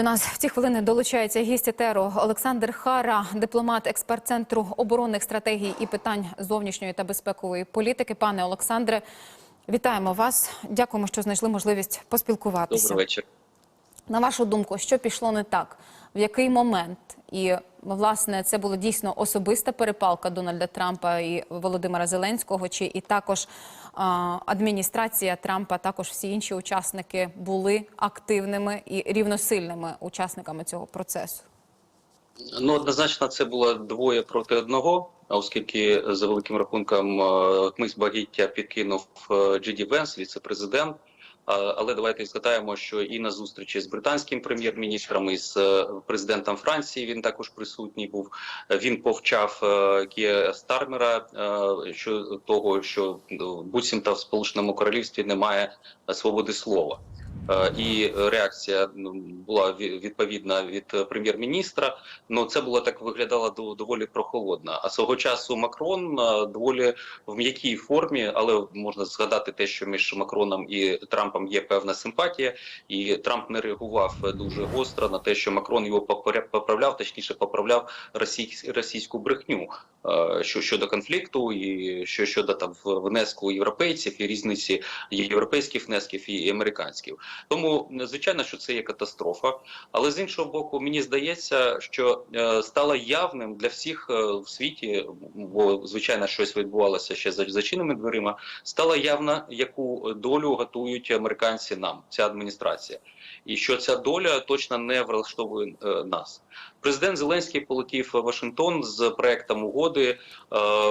до нас в ці хвилини долучається гість етеру Олександр Хара, дипломат, експерт центру оборонних стратегій і питань зовнішньої та безпекової політики. Пане Олександре, вітаємо вас. Дякуємо, що знайшли можливість поспілкуватися. Добрий вечір. На вашу думку, що пішло не так? В який момент? І власне це була дійсно особиста перепалка Дональда Трампа і Володимира Зеленського, чи і також адміністрація Трампа, також всі інші учасники були активними і рівносильними учасниками цього процесу? Ну однозначно, це було двоє проти одного. Оскільки за великим рахунком е, багіття підкинув е, Джі Ді Венс, віце-президент. Але давайте згадаємо, що і на зустрічі з британським прем'єр-міністром, і з е, президентом Франції він також присутній був. Е, Він повчав е, Кія Стармера е, що того, що буцімта буцімто в Сполученому Королівстві немає е, свободи слова. Е, І реакція ну, була відповідна від е, прем'єр-міністра. Ну це було так виглядало до- доволі прохолодно. А свого часу Макрон е, доволі в м'якій формі, але можна згадати те, що між Макроном і Трампом є певна симпатія, і Трамп не реагував дуже гостро на те, що Макрон його поправляв, точніше поправляв російсь- російську брехню що щодо конфлікту, і що щодо там внеску європейців і різниці європейських внесків і американських. Тому звичайно, що це є катастрофа. Але з іншого боку, мені здається, що е, стало явним для всіх е, в світі, бо звичайно щось відбувалося ще за зачиненими дверима. Стало явно, яку долю готують американці нам, ця адміністрація, і що ця доля точно не влаштовує е, нас. Президент Зеленський полетів в Вашингтон з проектом угоди, е,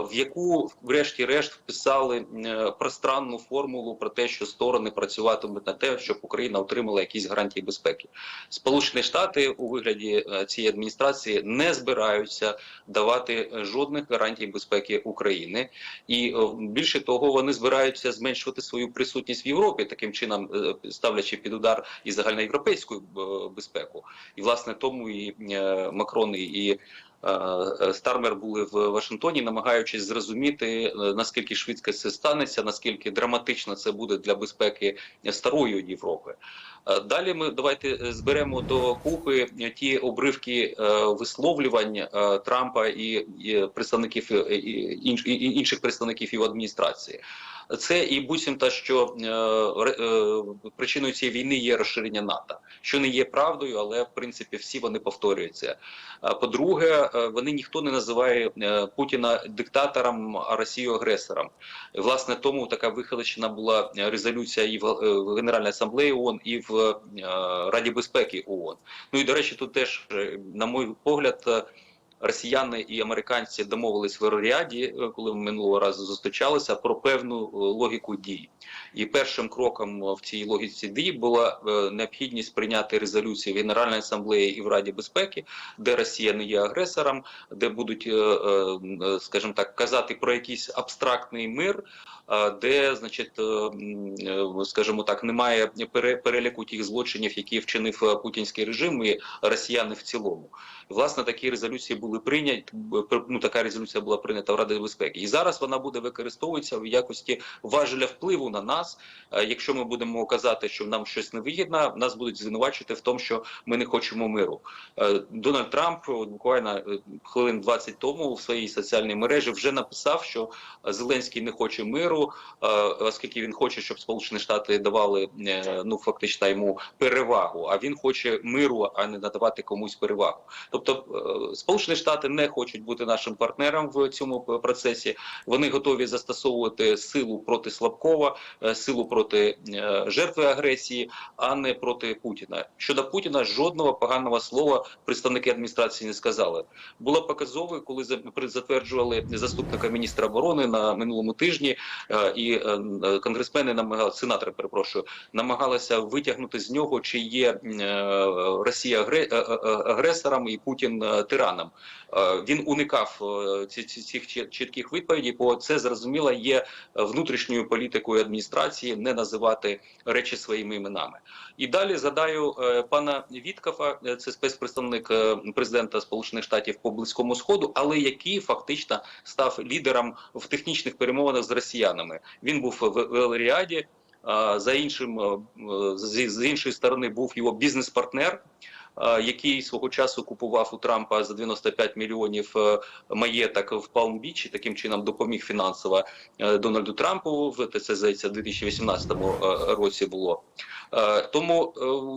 в яку, врешті-решт, вписали е, пространну формулу про те, що сторони працюватимуть на те, щоб Україна отримала якісь гарантії безпеки. Сполучені Штати у вигляді е, цієї адміністрації не збираються давати жодних гарантій безпеки України, і більше того, вони збираються зменшувати свою присутність в Європі, таким чином ставлячи під удар і загальноєвропейську безпеку. І власне тому і Макрон і- е, Стармер були в Вашингтоні, намагаючись зрозуміти е, наскільки швидко це станеться, наскільки драматично це буде для безпеки старої Європи. Е, Далі ми давайте зберемо до купи е, ті обривки висловлювань Трампа і, представників інших представників його адміністрації. Це і буцімто, що е, е, причиною цієї війни є розширення НАТО, що не є правдою, але в принципі всі вони повторюються. По-друге, е, вони ніхто не називає е, Путіна диктатором, а Росію агресором. Власне, тому така вихилищена була резолюція і в е, Генеральній асамблеї ООН, і в Раді безпеки ООН. Ну і до речі, тут теж, на мій погляд. Е, Росіяни і американці домовились в Ріаді, е, коли ми минулого разу зустрічалися, про певну е, логіку дій. І першим кроком в цій логіці дій була е, необхідність прийняти резолюції в Генеральній асамблеї і в Раді безпеки, де Росія не є агресором, де будуть, е, е, скажімо так, казати про якийсь абстрактний мир, е, де, значить, е, е, скажімо так, немає пере- переліку тих злочинів, які вчинив е, путінський режим і росіяни в цілому. Власне, такі резолюції були прийняті. Ну така резолюція була прийнята в Раді безпеки, і зараз вона буде використовуватися в якості важеля впливу на нас. Е, Якщо ми будемо казати, що нам щось невигідно, нас будуть звинувачувати в тому, що ми не хочемо миру. Е, Дональд Трамп буквально е, хвилин 20 тому в своїй соціальній мережі вже написав, що Зеленський не хоче миру, оскільки він хоче, щоб Сполучені Штати давали ну фактично йому перевагу. А він хоче миру, а не надавати комусь перевагу. Тобто Сполучені Штати не хочуть бути нашим партнером в цьому процесі. Вони готові застосовувати силу проти слабкого, е, силу проти е, жертви агресії, а не проти Путіна. Щодо Путіна, жодного поганого слова представники адміністрації не сказали. Було показово, коли за- затверджували заступника міністра оборони на минулому тижні, е, і конгресмени намагалися, сенатори, перепрошую, намагалися витягнути з нього, чи є Росія агре- агресором і Путін тираном. Е, Він уникав е, цих чітких відповідей, бо це зрозуміло є внутрішньою політикою адміністрації не називати речі своїми іменами. І далі згадаю е, пана Віткафа, це спецпредставник президента Сполучених Штатів по близькому сходу, але який фактично став лідером в технічних перемовинах з росіянами. Він був в в За іншим з іншої сторони був його бізнес-партнер. Е, який свого часу купував у Трампа за 95 мільйонів е, маєток в Палм-Бічі, таким чином допоміг фінансово е, Дональду Трампу. В це здається, в 2018 е, році було. Тому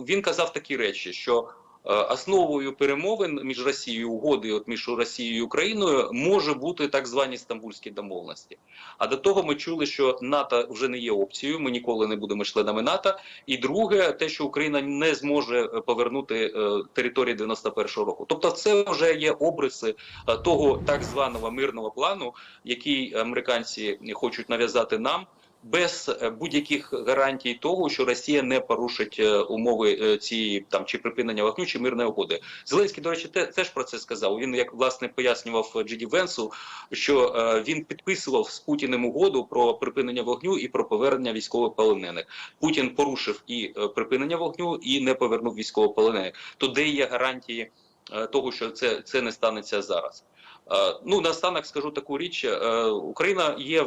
він казав такі речі, що основою перемовин між Росією угоди, от між Росією і Україною, може бути так звані стамбульські домовленості. А до того ми чули, що НАТО вже не є опцією. Ми ніколи не будемо членами НАТО. І друге, те, що Україна не зможе е, повернути е, території 91-го року. Тобто, це вже є обриси е, того так званого мирного плану, який американці хочуть нав'язати нам. Без е, будь-яких гарантій того, що Росія не порушить е, умови е, цієї там чи припинення вогню, чи мирної угоди. Зеленський, до речі, те, теж про це сказав. Він як власне пояснював Джиді Венсу, що е, він підписував з Путіним угоду про припинення вогню і про повернення військових полонених. Путін порушив і припинення вогню, і не повернув військовополонених. То де є гарантії е, того, що це, це не станеться зараз? Е, Ну, наостанок скажу таку річ: Е, Україна є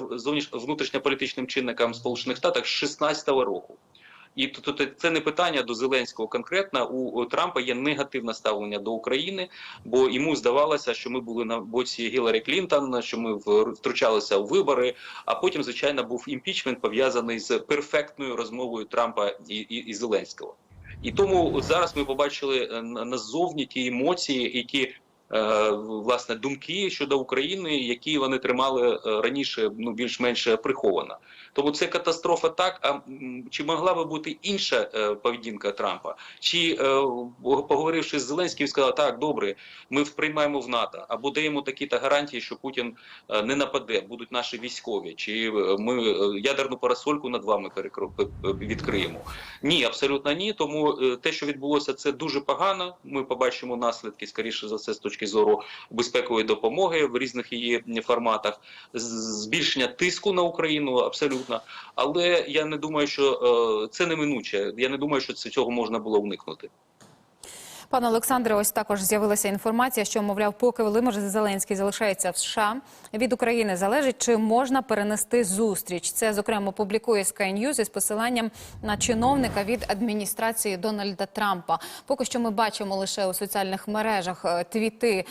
внутрішньополітичним чинником Сполучених Штатів з 16-го року. І тут це не питання до Зеленського конкретно. У Трампа є негативне ставлення до України, бо йому здавалося, що ми були на боці Гіларі Клінтон, що ми втручалися у вибори. А потім, звичайно, був імпічмент пов'язаний з перфектною розмовою Трампа і, і, і Зеленського. І тому зараз ми побачили е, на- назовні ті емоції, які власне думки щодо України, які вони тримали е, раніше, ну більш-менш приховано. Тому це катастрофа так. А чи могла би бути інша е, поведінка Трампа? Чи е, поговоривши з Зеленським, сказав, так добре, ми приймаємо в НАТО, або даємо такі-то гарантії, що Путін е, не нападе, будуть наші військові, чи е, ми е, ядерну парасольку над вами е, відкриємо? Ні, абсолютно ні. Тому е, те, що відбулося, це дуже погано. Ми побачимо наслідки, скоріше за все, з точки зору безпекової допомоги в різних її форматах, збільшення тиску на Україну абсолютно. Але я не думаю, що е, це неминуче. Я не думаю, що це цього можна було уникнути. Пане Олександре, ось також з'явилася інформація, що мовляв, поки Володимир Зеленський залишається в США, від України залежить, чи можна перенести зустріч. Це зокрема публікує Sky News із посиланням на чиновника від адміністрації Дональда Трампа. Поки що ми бачимо лише у соціальних мережах е, твіти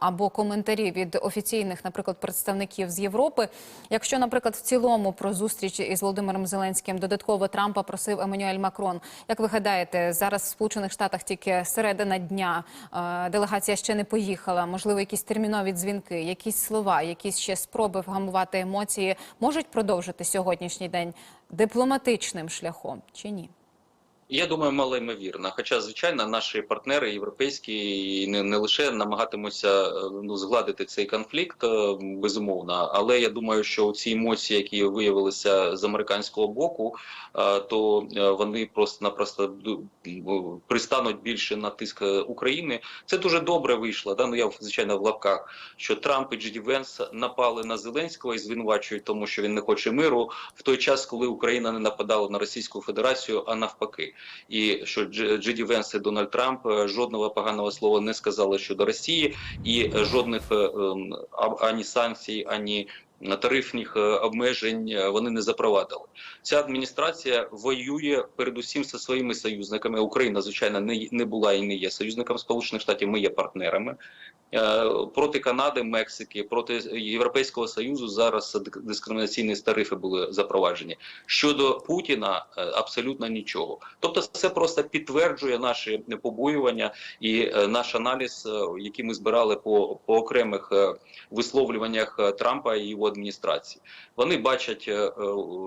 або коментарі від офіційних, наприклад, представників з Європи. Якщо, наприклад, в цілому про зустріч із Володимиром Зеленським додатково Трампа просив Еммануель Макрон. Як ви гадаєте, зараз в Сполучених Штатах тільки середина дня е, делегація ще не поїхала? Можливо, якісь термінові дзвінки, якісь слова, якісь ще спроби вгамувати емоції можуть продовжити сьогоднішній день дипломатичним шляхом чи ні? Я думаю, малоймовірно. Хоча, звичайно, наші партнери європейські і не, не лише намагатимуться е, ну, згладити цей конфлікт, е, безумовно. Але я думаю, що ці емоції, які виявилися з американського боку, е, то вони просто-напросто пристануть більше на тиск України. Це дуже добре вийшло. Да? Ну я звичайно в лапках, що Трамп і Джеді Венс напали на Зеленського і звинувачують тому, що він не хоче миру в той час, коли Україна не нападала на Російську Федерацію, а навпаки і що Дж- Джеді Венс і Дональд Трамп е, жодного поганого слова не сказали щодо Росії, і жодних е, ем, ані санкцій, ані тарифних е, обмежень е, вони не запровадили. Ця адміністрація воює передусім зі своїми союзниками. Україна, звичайно, не, не була і не є союзником Сполучених Штатів. Ми є партнерами. Е, Проти Канади, Мексики, проти Європейського Союзу зараз дискримінаційні тарифи були запроваджені. Щодо Путіна абсолютно нічого. Тобто, це просто підтверджує наші побоювання і наш аналіз, який ми збирали по, по окремих висловлюваннях Трампа і його адміністрації. Вони бачать, е, е,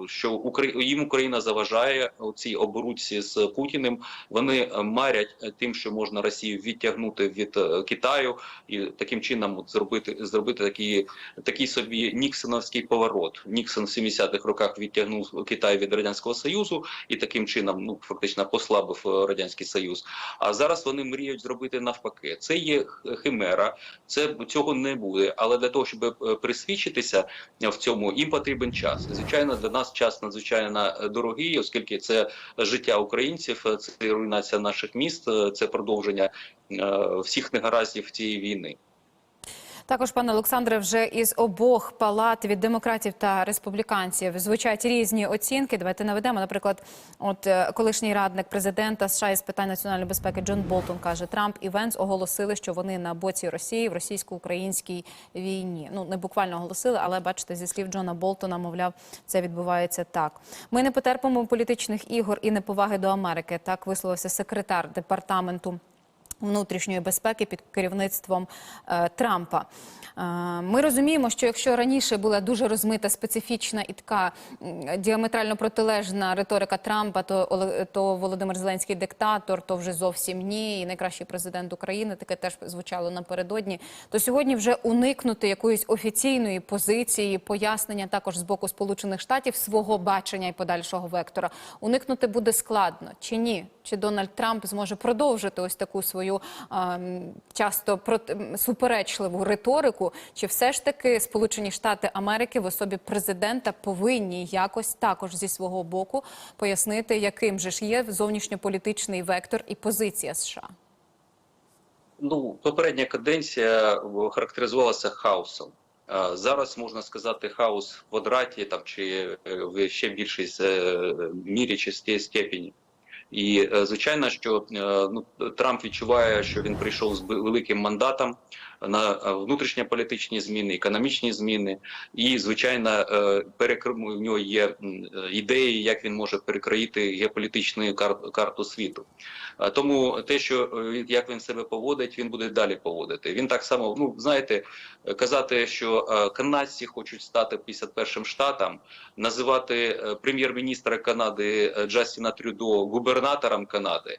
що їм Україна заважає у цій оборудці з Путіним. Вони е, марять тим, що можна Росію відтягнути від Китаю і таким чином зробити зробити такий, такий собі Ніксоновський поворот. Ніксон в 70-х роках відтягнув Китай від радянського союзу і таким чином ну фактично послабив радянський союз. А зараз вони мріють зробити навпаки. Це є химера, це цього не буде. Але для того, щоб присвідчитися в цьому, їм потрібен час. Звичайно, для нас час надзвичайно е, дорогий, оскільки це життя українців, е, це руйнація наших міст, е, це продовження всіх негараздів цієї війни. Також, пане Олександре, вже із обох палат від демократів та республіканців звучать різні оцінки. Давайте наведемо. Наприклад, от е, колишній радник президента США із питань національної безпеки Джон Болтон каже, Трамп і Венс оголосили, що вони на боці Росії в російсько-українській війні. Ну не буквально оголосили, але бачите, зі слів Джона Болтона, мовляв, це відбувається так. Ми не потерпимо політичних ігор і неповаги до Америки. Так висловився секретар департаменту внутрішньої безпеки під керівництвом е, Трампа. Е, Ми розуміємо, що якщо раніше була дуже розмита, специфічна і така діаметрально протилежна риторика Трампа, то, то Володимир Зеленський диктатор, то вже зовсім ні, і найкращий президент України, таке теж звучало напередодні. То сьогодні вже уникнути якоїсь офіційної позиції, пояснення також з боку Сполучених Штатів свого бачення і подальшого вектора. Уникнути буде складно чи ні? Чи Дональд Трамп зможе продовжити ось таку свою ем, часто суперечливу риторику? Чи все ж таки Сполучені Штати Америки в особі президента повинні якось також зі свого боку пояснити, яким же ж є зовнішньополітичний вектор і позиція США? Ну, попередня каденція е, характеризувалася хаосом. Е, Зараз можна сказати хаос в квадраті там чи е, в ще більшій мірі чи степені. І е, звичайно, що е, ну, Трамп відчуває, що він прийшов з великим мандатом на е, внутрішньополітичні зміни, економічні зміни, і звичайно, е, в нього є ідеї, як він може перекроїти геополітичну кар- карту світу. Тому те, що е, як він себе поводить, він буде далі поводити. Він так само, ну знаєте, казати, що канадці хочуть стати 51-м штатом, називати прем'єр-міністра Канади Джастіна Трюдо губернатором Канади.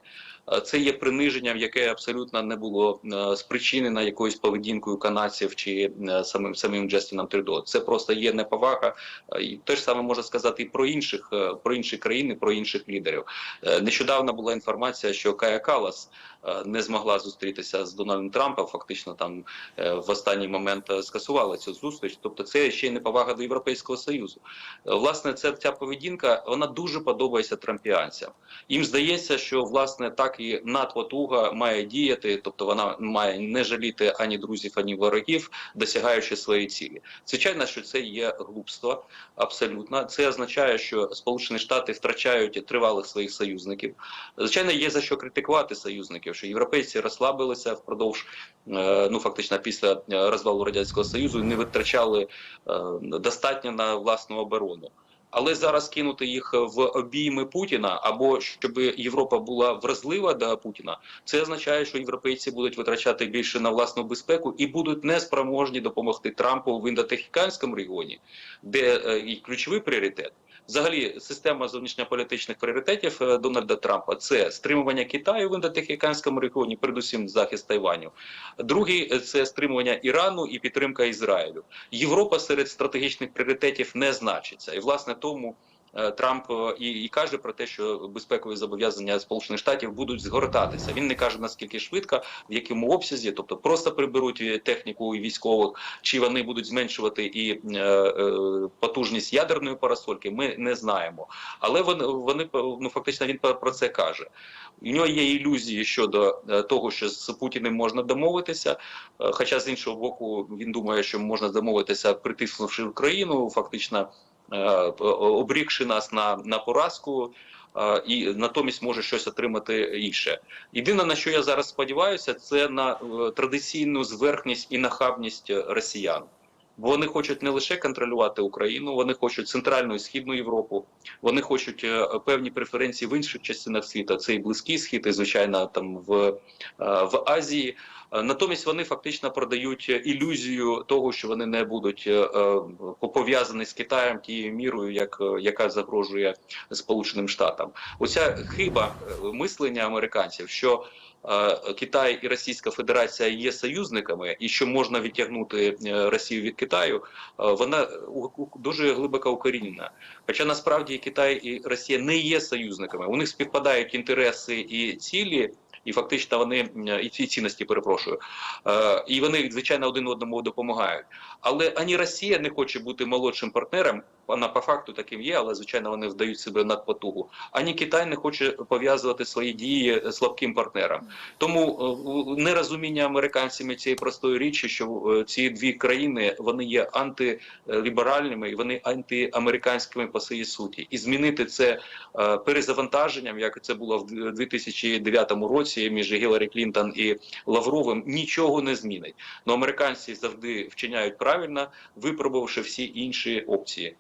Е, Це є приниженням, яке абсолютно не було е, спричинено якоюсь поведінкою канадців чи е, самим самим Джастіном Трюдо. Це просто є неповага. І те ж саме можна сказати і про інших про інші країни, про інших лідерів. Нещодавно була інформація, що Кая Калас не змогла зустрітися з Дональдом Трампом. Фактично, там е, в останній момент е, скасувала цю зустріч. Тобто, це ще й неповага до Європейського союзу. Е, Власне, це ця поведінка вона дуже подобається трампіанцям. Їм здається, що власне так і надпотуга має діяти, тобто вона має не жаліти ані друзів, ані ворогів, досягаючи своєї цілі. Звичайно, що це є глупство абсолютно. Це означає, що Сполучені Штати втрачають тривалих своїх союзників. Звичайно, є за що критикувати союзників, що європейці розслабилися впродовж е, ну фактично після е, розвалу радянського союзу, не витрачали е, достатньо на власну оборону. Але зараз кинути їх в обійми Путіна або щоб Європа була вразлива до Путіна, це означає, що європейці будуть витрачати більше на власну безпеку і будуть неспроможні допомогти Трампу в індотехніканському регіоні, де і ключовий пріоритет. Взагалі, система зовнішньополітичних пріоритетів е, Дональда Трампа це стримування Китаю в індотехніканському регіоні, передусім захист Тайваню. Другий е, це стримування Ірану і підтримка Ізраїлю. Європа серед стратегічних пріоритетів не значиться, і власне тому. Е, Трамп е, і, і каже про те, що безпекові зобов'язання Сполучених Штатів будуть згортатися. Він не каже наскільки швидко, в якому обсязі, тобто просто приберуть техніку і військових, чи вони будуть зменшувати і е, е, потужність ядерної парасольки. Ми не знаємо. Але вони вони ну фактично він про це каже. У нього є ілюзії щодо е, того, що з Путіним можна домовитися. Хоча з іншого боку, він думає, що можна домовитися, притиснувши Україну, фактично обрікши нас на, на поразку. е, І натомість може щось отримати інше. Єдине на що я зараз сподіваюся, це на е, традиційну зверхність і нахабність е, росіян. Бо вони хочуть не лише контролювати Україну, вони хочуть центральну і східну Європу, вони хочуть е, певні преференції в інших частинах світу. Це і близький схід, і звичайно там в, е, в Азії. Е, Натомість вони фактично продають ілюзію того, що вони не будуть е, е, пов'язані з Китаєм тією мірою, як яка загрожує Сполученим Штатам. Оця хиба мислення американців, що Китай і Російська Федерація є союзниками, і що можна відтягнути Росію від Китаю, вона дуже глибоко укорінена. Хоча насправді Китай і Росія не є союзниками. У них співпадають інтереси і цілі. І фактично вони і ці цінності перепрошую, е, і вони звичайно один одному допомагають. Але ані Росія не хоче бути молодшим партнером вона по факту таким є, але звичайно вони вдають себе надпотугу. Ані Китай не хоче пов'язувати свої дії слабким партнерам. Тому е, нерозуміння американцями цієї простої річі, що е, ці дві країни вони є антиліберальними і вони антиамериканськими по своїй суті, і змінити це е, перезавантаженням, як це було в 2009 році між Гіларі Клінтон і Лавровим, нічого не змінить. Но американці завжди вчиняють правильно, випробувавши всі інші опції.